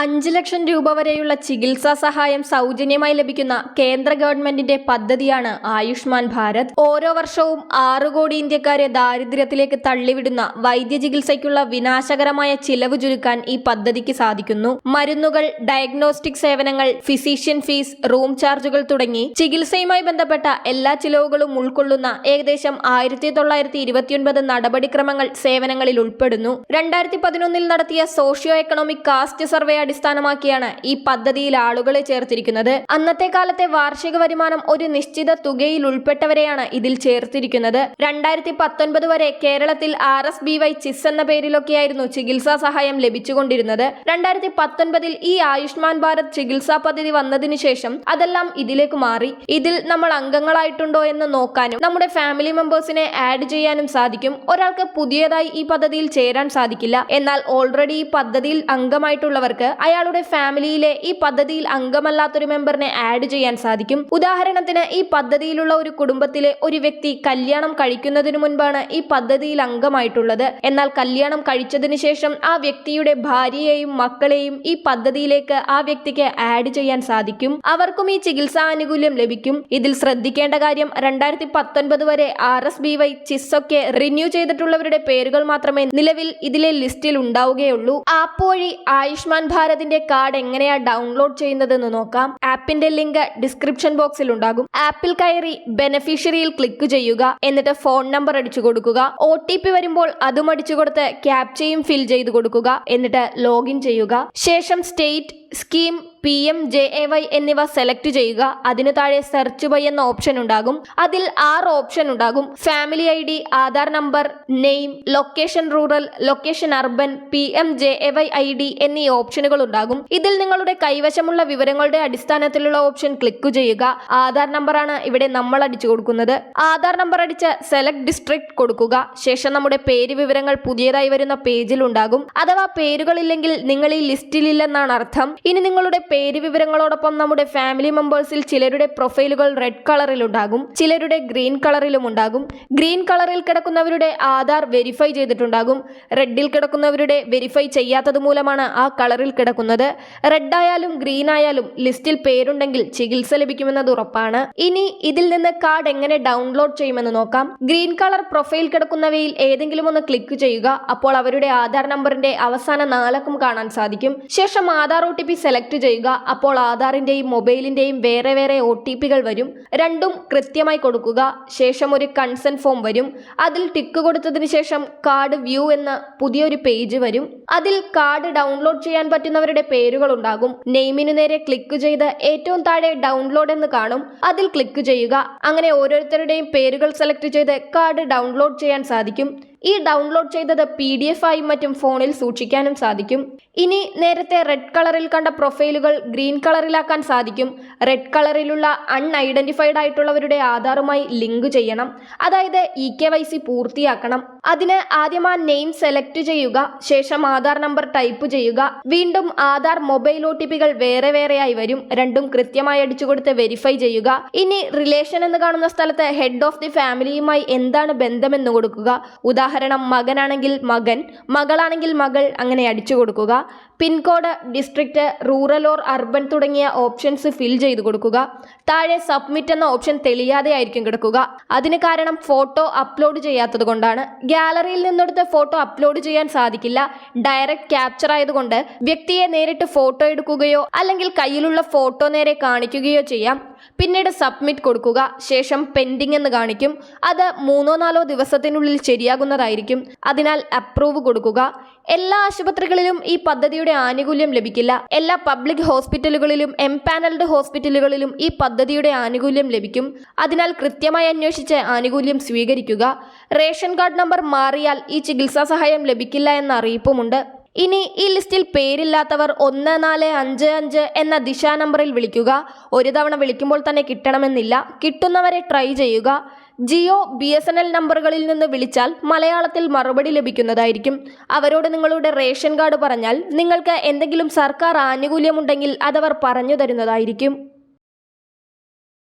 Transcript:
അഞ്ച് ലക്ഷം രൂപ വരെയുള്ള ചികിത്സാ സഹായം സൗജന്യമായി ലഭിക്കുന്ന കേന്ദ്ര ഗവൺമെന്റിന്റെ പദ്ധതിയാണ് ആയുഷ്മാൻ ഭാരത്. ഓരോ വർഷവും ആറ് കോടി ഇന്ത്യക്കാരെ ദാരിദ്ര്യത്തിലേക്ക് തള്ളിവിടുന്ന വൈദ്യ ചികിത്സയ്ക്കുള്ള വിനാശകരമായ ചിലവ് ചുരുക്കാൻ ഈ പദ്ധതിക്ക് സാധിക്കുന്നു. മരുന്നുകൾ ഡയഗ്നോസ്റ്റിക് സേവനങ്ങൾ ഫിസിഷ്യൻ ഫീസ് റൂം ചാർജുകൾ തുടങ്ങി ചികിത്സയുമായി ബന്ധപ്പെട്ട എല്ലാ ചിലവുകളും ഉൾക്കൊള്ളുന്ന ഏകദേശം ആയിരത്തി തൊള്ളായിരത്തി ഇരുപത്തിയൊൻപത് നടപടിക്രമങ്ങൾ സേവനങ്ങളിൽ ഉൾപ്പെടുന്നു. രണ്ടായിരത്തി പതിനൊന്നിൽ നടത്തിയ സോഷ്യോ എക്കണോമിക് കാസ്റ്റ് സർവേ അടിസ്ഥാനമാക്കിയാണ് ഈ പദ്ധതിയിൽ ആളുകളെ ചേർത്തിരിക്കുന്നത്. അന്നത്തെ കാലത്തെ വാർഷിക വരുമാനം ഒരു നിശ്ചിത തുകയിൽ ഉൾപ്പെട്ടവരെയാണ് ഇതിൽ ചേർത്തിരിക്കുന്നത്. രണ്ടായിരത്തി പത്തൊൻപത് വരെ കേരളത്തിൽ R S B Y CHIS എന്ന പേരിലൊക്കെയായിരുന്നു ചികിത്സാ സഹായം ലഭിച്ചുകൊണ്ടിരുന്നത്. രണ്ടായിരത്തി പത്തൊൻപതിൽ ഈ ആയുഷ്മാൻ ഭാരത് ചികിത്സാ പദ്ധതി വന്നതിന് ശേഷം അതെല്ലാം ഇതിലേക്ക് മാറി. ഇതിൽ നമ്മൾ അംഗങ്ങളായിട്ടുണ്ടോ എന്ന് നോക്കാനും നമ്മുടെ ഫാമിലി മെമ്പേഴ്സിനെ ആഡ് ചെയ്യാനും സാധിക്കും. ഒരാൾക്ക് പുതിയതായി ഈ പദ്ധതിയിൽ ചേരാൻ സാധിക്കില്ല. എന്നാൽ ഓൾറെഡി ഈ പദ്ധതിയിൽ അംഗമായിട്ടുള്ളവർക്ക് അയാളുടെ ഫാമിലിയിലെ ഈ പദ്ധതിയിൽ അംഗമല്ലാത്തൊരു മെമ്പറിനെ ആഡ് ചെയ്യാൻ സാധിക്കും. ഉദാഹരണത്തിന് ഈ പദ്ധതിയിലുള്ള ഒരു കുടുംബത്തിലെ ഒരു വ്യക്തി കല്യാണം കഴിക്കുന്നതിനു മുൻപാണ് ഈ പദ്ധതിയിൽ അംഗമായിട്ടുള്ളത്. എന്നാൽ കല്യാണം കഴിച്ചതിനു ശേഷം ആ വ്യക്തിയുടെ ഭാര്യയെയും മക്കളെയും ഈ പദ്ധതിയിലേക്ക് ആ വ്യക്തിക്ക് ആഡ് ചെയ്യാൻ സാധിക്കും. അവർക്കും ഈ ചികിത്സാ ആനുകൂല്യം ലഭിക്കും. ഇതിൽ ശ്രദ്ധിക്കേണ്ട കാര്യം രണ്ടായിരത്തി പത്തൊൻപത് വരെ ആർ എസ് ബി വൈ ചിസ്സൊക്കെ റിന്യൂ ചെയ്തിട്ടുള്ളവരുടെ പേരുകൾ മാത്രമേ നിലവിൽ ഇതിലെ ലിസ്റ്റിൽ ഉണ്ടാവുകയുള്ളൂ. ആപ്പ് വഴി ആയുഷ്മാൻ ഭാരതിന്റെ കാർഡ് എങ്ങനെയാ ഡൗൺലോഡ് ചെയ്യുന്നതെന്ന് നോക്കാം. ആപ്പിന്റെ ലിങ്ക് ഡിസ്ക്രിപ്ഷൻ ബോക്സിൽ ഉണ്ടാകും. ആപ്പിൽ കയറി ബെനഫിഷ്യറിയിൽ ക്ലിക്ക് ചെയ്യുക. എന്നിട്ട് ഫോൺ നമ്പർ അടിച്ചു കൊടുക്കുക. ഒ ടി പി വരുമ്പോൾ അതും അടിച്ചു കൊടുത്ത് ക്യാപ്ചയും ഫിൽ ചെയ്ത് കൊടുക്കുക. എന്നിട്ട് ലോഗിൻ ചെയ്യുക. ശേഷം state scheme P M J A Y എന്നിവ സെലക്ട് ചെയ്യുക. അതിനു താഴെ സെർച്ച് ബൈ എന്ന ഓപ്ഷൻ ഉണ്ടാകും. അതിൽ ആറ് ഓപ്ഷൻ ഉണ്ടാകും. Family I D Aadhaar number name location rural location urban P M J A Y I D എന്നീ ഓപ്ഷനുകൾ ഉണ്ടാകും. ഇതിൽ നിങ്ങളുടെ കൈവശമുള്ള വിവരങ്ങളുടെ അടിസ്ഥാനത്തിലുള്ള ഓപ്ഷൻ ക്ലിക്ക് ചെയ്യുക. ആധാർ നമ്പറാണ് ഇവിടെ നമ്മൾ അടിച്ചു കൊടുക്കുന്നത്. ആധാർ നമ്പർ അടിച്ച് സെലക്ട് ഡിസ്ട്രിക്ട് കൊടുക്കുക. ശേഷം നമ്മുടെ പേര് വിവരങ്ങൾ പുതിയതായി വരുന്ന പേജിൽ ഉണ്ടാകും. അഥവാ പേരുകളില്ലെങ്കിൽ നിങ്ങൾ ഈ ലിസ്റ്റിലില്ലെന്നാണ് അർത്ഥം. ഇനി നിങ്ങളുടെ പേര് വിവരങ്ങളോടൊപ്പം നമ്മുടെ ഫാമിലി മെമ്പേഴ്സിൽ ചിലരുടെ പ്രൊഫൈലുകൾ റെഡ് കളറിലുണ്ടാകും ചിലരുടെ ഗ്രീൻ കളറിലും ഉണ്ടാകും. ഗ്രീൻ കളറിൽ കിടക്കുന്നവരുടെ ആധാർ വെരിഫൈ ചെയ്തിട്ടുണ്ടാകും. റെഡിൽ കിടക്കുന്നവരുടെ വെരിഫൈ ചെയ്യാത്തത് മൂലമാണ് ആ കളറിൽ കിടക്കുന്നത്. റെഡ് ആയാലും ഗ്രീൻ ആയാലും ലിസ്റ്റിൽ പേരുണ്ടെങ്കിൽ ചികിത്സ ലഭിക്കുമെന്നത് ഉറപ്പാണ്. ഇനി ഇതിൽ നിന്ന് കാർഡ് എങ്ങനെ ഡൗൺലോഡ് ചെയ്യുമെന്ന് നോക്കാം. ഗ്രീൻ കളർ പ്രൊഫൈൽ കിടക്കുന്നവയിൽ ഏതെങ്കിലും ഒന്ന് ക്ലിക്ക് ചെയ്യുക അപ്പോൾ അവരുടെ ആധാർ നമ്പറിന്റെ അവസാന നാലക്കം കാണാൻ സാധിക്കും. ശേഷം ആധാർ ഒ സെലക്ട് ചെയ്യുക. അപ്പോൾ ആധാറിന്റെയും മൊബൈലിന്റെയും വേറെ വേറെ ഒ ടി പികൾ വരും. രണ്ടും കൃത്യമായി കൊടുക്കുക. ശേഷം ഒരു കൺസെന്റ് ഫോം വരും. അതിൽ ടിക്ക് കൊടുത്തതിന് ശേഷം കാർഡ് വ്യൂ എന്ന പുതിയൊരു പേജ് വരും. അതിൽ കാർഡ് ഡൗൺലോഡ് ചെയ്യാൻ പറ്റുന്നവരുടെ പേരുകൾ ഉണ്ടാകും. നെയിമിനു നേരെ ക്ലിക്ക് ചെയ്ത് ഏറ്റവും താഴെ ഡൗൺലോഡ് എന്ന് കാണും. അതിൽ ക്ലിക്ക് ചെയ്യുക. അങ്ങനെ ഓരോരുത്തരുടെയും പേരുകൾ സെലക്ട് ചെയ്ത് കാർഡ് ഡൗൺലോഡ് ചെയ്യാൻ സാധിക്കും. ഈ ഡൗൺലോഡ് ചെയ്തത് പി ഡി എഫ് ആയും മറ്റും ഫോണിൽ സൂക്ഷിക്കാനും സാധിക്കും. ഇനി നേരത്തെ റെഡ് കളറിൽ കണ്ട പ്രൊഫൈലുകൾ ഗ്രീൻ കളറിലാക്കാൻ സാധിക്കും. റെഡ് കളറിലുള്ള അൺഐഡന്റിഫൈഡ് ആയിട്ടുള്ളവരുടെ ആധാറുമായി ലിങ്ക് ചെയ്യണം. അതായത് ഇ കെ വൈ സി പൂർത്തിയാക്കണം. അതിന് ആദ്യം ആ നെയിം സെലക്ട് ചെയ്യുക ശേഷം ആധാർ നമ്പർ ടൈപ്പ് ചെയ്യുക. വീണ്ടും ആധാർ മൊബൈൽ ഒ ടി പികൾ വേറെ വേറെയായി വരും. രണ്ടും കൃത്യമായി അടിച്ചു കൊടുത്ത് വെരിഫൈ ചെയ്യുക. ഇനി റിലേഷൻ എന്ന് കാണുന്ന സ്ഥലത്ത് ഹെഡ് ഓഫ് ദി ഫാമിലിയുമായി എന്താണ് ബന്ധമെന്ന് കൊടുക്കുക. ഉദാഹരണം മകനാണെങ്കിൽ മകൻ മകളാണെങ്കിൽ മകൾ അങ്ങനെ അടിച്ചു കൊടുക്കുക. Pin code district rural or urban തുടങ്ങിയ ഓപ്ഷൻസ് ഫിൽ ചെയ്ത് കൊടുക്കുക. താഴെ സബ്മിറ്റ് എന്ന ഓപ്ഷൻ തെളിയാതെ ആയിരിക്കും കിടക്കുക. അതിന് കാരണം ഫോട്ടോ അപ്ലോഡ് ചെയ്യാത്തത് കൊണ്ടാണ്. ഗാലറിയിൽ നിന്നെടുത്ത ഫോട്ടോ അപ്ലോഡ് ചെയ്യാൻ സാധിക്കില്ല. ഡയറക്റ്റ് ക്യാപ്ചർ ആയതുകൊണ്ട് വ്യക്തിയെ നേരിട്ട് ഫോട്ടോ എടുക്കുകയോ അല്ലെങ്കിൽ കയ്യിലുള്ള ഫോട്ടോ നേരെ കാണിക്കുകയോ ചെയ്യാം. പിന്നീട് സബ്മിറ്റ് കൊടുക്കുക. ശേഷം പെൻഡിംഗ് എന്ന് കാണിക്കും. അത് മൂന്നോ നാലോ ദിവസത്തിനുള്ളിൽ ശരിയാകുന്നതായിരിക്കും. അതിനാൽ അപ്രൂവ് കൊടുക്കുക. എല്ലാ ആശുപത്രികളിലും ഈ പദ്ധതിയുടെ ആനുകൂല്യം ലഭിക്കില്ല. എല്ലാ പബ്ലിക് ഹോസ്പിറ്റലുകളിലും എംപാനൽഡ് ഹോസ്പിറ്റലുകളിലും ഈ പദ്ധതിയുടെ ആനുകൂല്യം ലഭിക്കും. അതിനാൽ കൃത്യമായി അന്വേഷിച്ച് ആനുകൂല്യം സ്വീകരിക്കുക. റേഷൻ കാർഡ് നമ്പർ മാറിയാൽ ഈ ചികിത്സാ സഹായം ലഭിക്കില്ല എന്ന അറിയിപ്പുമുണ്ട്. ഇനി ഈ ലിസ്റ്റിൽ പേരില്ലാത്തവർ ഒന്ന് നാല് അഞ്ച് അഞ്ച് എന്ന ദിശാ നമ്പറിൽ വിളിക്കുക. ഒരു തവണ വിളിക്കുമ്പോൾ തന്നെ കിട്ടണമെന്നില്ല. കിട്ടുന്നവരെ ട്രൈ ചെയ്യുക. Jio B S N L നമ്പറുകളിൽ നിന്ന് വിളിച്ചാൽ മലയാളത്തിൽ മറുപടി ലഭിക്കുന്നതായിരിക്കും. അവരോട് നിങ്ങളുടെ റേഷൻ കാർഡ് പറഞ്ഞാൽ നിങ്ങൾക്ക് എന്തെങ്കിലും സർക്കാർ ആനുകൂല്യമുണ്ടെങ്കിൽ അതവർ പറഞ്ഞു തരുന്നതായിരിക്കും.